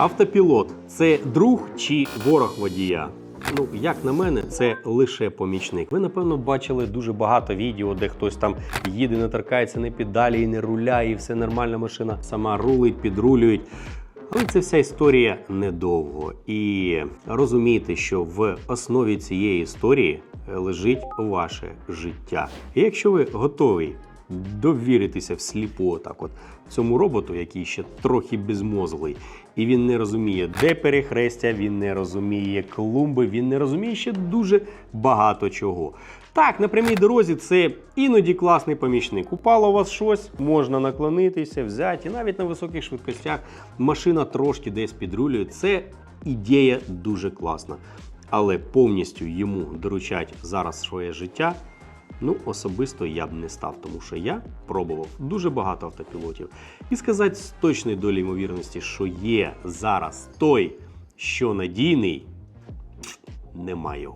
Автопілот це друг чи ворог водія? Ну, як на мене, це лише помічник. Ви, напевно, бачили дуже багато відео, де хтось там їде, не торкається не педалі і не руля, і все нормальна машина сама рулить, підрулюють. Але це вся історія недовго. І розумійте, що в основі цієї історії лежить ваше життя. І якщо ви готові довіритися всліпу отак от цьому роботу, який ще трохи безмозглий, і він не розуміє, де перехрестя, він не розуміє клумби, він не розуміє ще дуже багато чого. Так, на прямій дорозі це іноді класний помічник. Упало у вас щось, можна наклонитися, взяти, і навіть на високих швидкостях машина трошки десь підрулює. Це ідея дуже класна. Але повністю йому доручать зараз своє життя. Ну, особисто я б не став, тому що я пробував дуже багато автопілотів. І сказати з точної долі ймовірності, що є зараз той, що надійний, немає.